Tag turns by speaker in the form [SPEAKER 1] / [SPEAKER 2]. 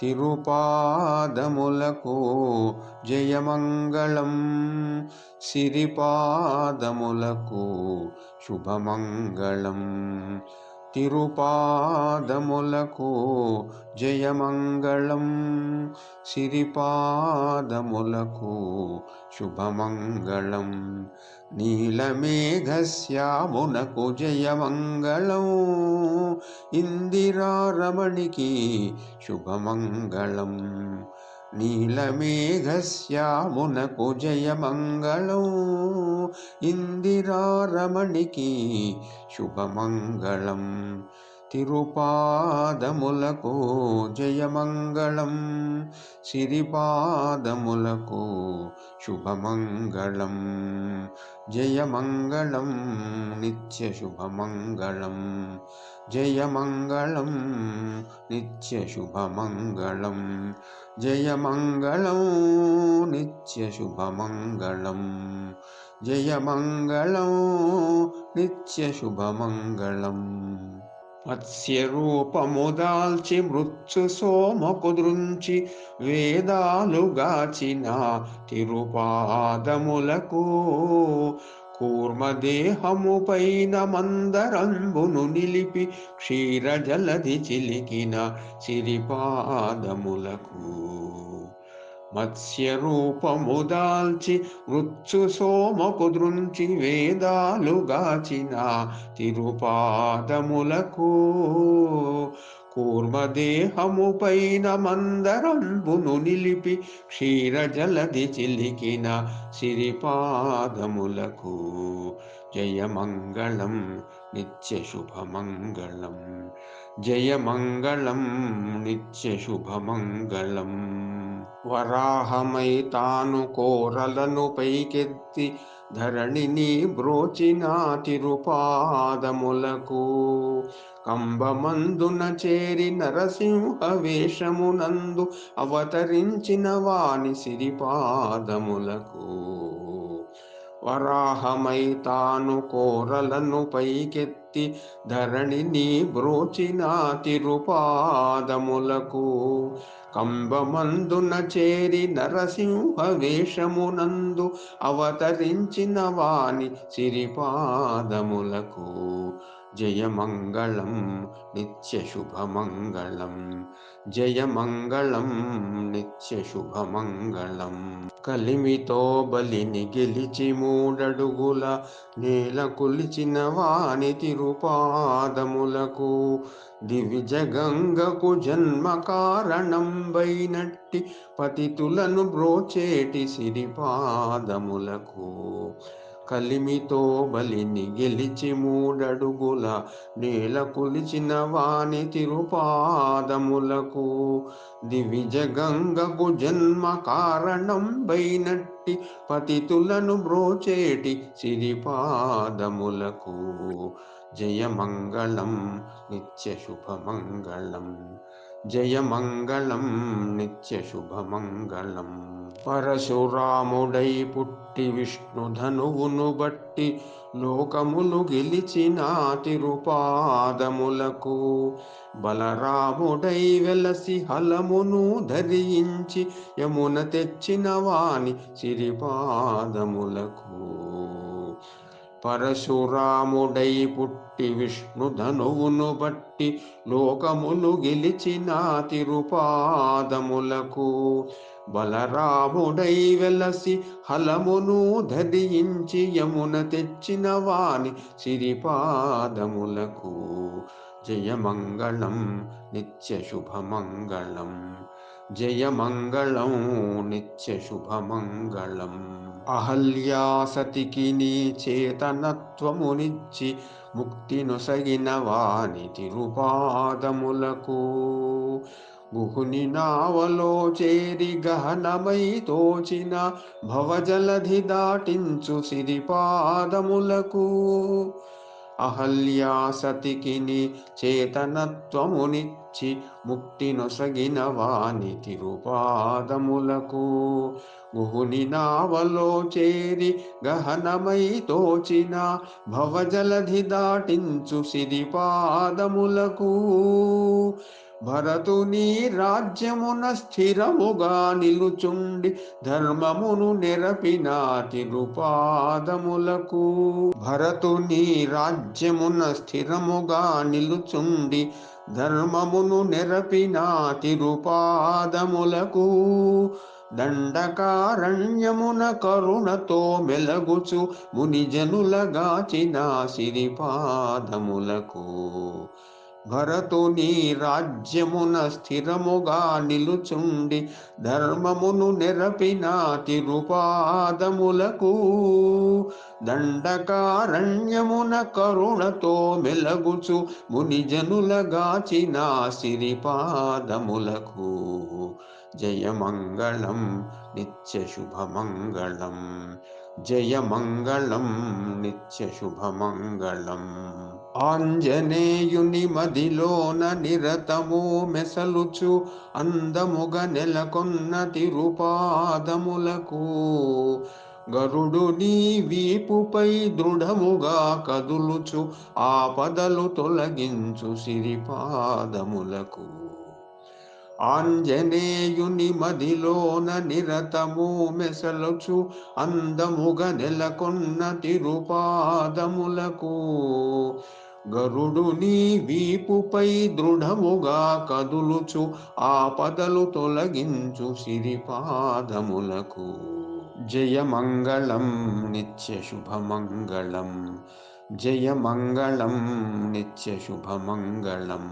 [SPEAKER 1] తిరుపాదములకు జయమంగళం. సిరిపాదములకు శుభమంగళం. తిరుపాదములకు జయమంగళం. సిరిపాదములకు శుభమంగళం. నీలమేఘశ్యామునకు జయమంగళం. ఇందిరారమణికి శుభమంగళం. నీలమేఘశ్యామునకు జయమంగళం. ఇందిరారమణికి శుభమంగళం. తిరుపాదములకు జయమంగళం సిరిపాదములకు శుభమంగళం జయమంగళం నిత్య శుభమంగళం జయమంగళం నిత్య శుభమంగళం జయమంగళం నిత్య శుభమంగళం జయమంగళం నిత్య శుభమంగళం. మత్స్యరూపముదాల్చి మృత్యు సోమకు దృంచి వేదాలుగాచిన తిరుపాదములకు కూర్మదేహము పైన మందరంబును నిలిపి క్షీరజలధి చిలికిన సిరిపాదములకు మత్స్యరూపము దాల్చి మృత్యు సోమకు వేదాలు గాచిన తిరుపాదములకు కూర్మదేహము పైన మందరంబును నిలిపి క్షీరజలధి చిలికిన సిరిపాదములకు. జయమంగళం నిత్య శుభమంగళం. జయమంగళం నిత్య శుభమంగళం. వరాహమై తాను కోరలను పైకెత్తి ధరణిని బ్రోచిన తిరుపాదములకు. కంబమందున చేరి నరసింహ వేషమునందు అవతరించిన వాణి సిరిపాదములకు. వరాహమై తాను కోరలను పైకెత్తి ధరణిని బ్రోచిన తిరుపాదములకు. కంబమందున చేరి నరసింహ వేషమునందు అవతరించిన వాణి సిరిపాదములకు. జయమంగళం నిత్యశుభమంగళం జయమంగళం నిత్యశుభమంగళం కలిమితో బలిని గెలిచి మూడడుగుల నేల కొలిచిన వాణి తిరుపాదములకు దివిజగంగకు జన్మ కారణంబైనట్టి పతితులను బ్రోచేటి సిరిపాదములకు. కలిమితో బలిని గెలిచి మూడడుగుల నేల కొలిచిన వాణి తిరుపాదములకు దివిజగంగకు జన్మ కారణం బైనట్టి పతితులను బ్రోచేటి సిరిపాదములకు. జయమంగళం నిత్య శుభమంగళం జయమంగళం నిత్యశుభమంగళం పరశురాముడై పుట్టి విష్ణుధనువును బట్టి లోకములు గెలిచిన తిరుపాదములకు। బలరాముడై వెలసి హలమును ధరించి యమున తెచ్చిన వాణి సిరిపాదములకు। పరశురాముడై పుట్టి విష్ణుధనువును బట్టి లోకములు గెలిచిన తిరుపాదములకు బలరాముడై వెలసి హలమును ధరించి యమున తెచ్చిన వాని సిరిపాదములకు. జయమంగళం నిత్య శుభమంగళం జయమంగళం నిత్య శుభమంగళం. అహల్యాసతికి నీ చేతనత్వమునిచ్చి ముక్తి నొసగిన వాని తిరుపాదములకు గుహుని నావలో చేరి గహనమై తోచిన భవజలధి దాటించు సిరిపాదములకు. అహల్యాసతికిని చేతనత్వమునిచ్చి ముక్తి నొసగిన వాని తిరుపాదములకు గుహుని నావలో చేరి గహనమై తోచిన భవజలధి దాటించు సిరి పాదములకు భరతుని రాజ్యమున స్థిరముగా నిలుచుండి ధర్మమును నెరపిన తిరుపాదములకు. భరతుని రాజ్యమున స్థిరముగా నిలుచుండి ధర్మమును నెరపిన తిరుపాదములకు. దండకారణ్యమున కరుణతో మెలగుచు మునిజనులగాచిన సిరిపాదములకు. భరతు నీ రాజ్యమున స్థిరముగా నిలుచుండి ధర్మమును నెరపిన తిరుపాదములకు దండకారణ్యమున కరుణతో మెలగుచు మునిజనులగాచిన సిరిపాదములకు. జయమంగళం నిత్యశుభమంగళం జయమంగళం నిత్యశుభమంగళం ఆంజనేయుని మదిలోన నిరతము మెసలుచు అందముగ నెలకొన్న తిరుపాదములకు. గరుడుని వీపుపై దృఢముగా కదులుచు ఆపదలు తొలగించు సిరిపాదములకు. ఆంజనేయుని మదిలోన నిరతము మెసలుచు అందముగ నెలకొన్న తిరుపాదములకు. గరుడుని వీపుపై దృఢముగా కదులుచు ఆపదలు తొలగించు సిరిపాదములకు. జయమంగళం నిత్యశుభమంగళం జయమంగళం నిత్యశుభమంగళం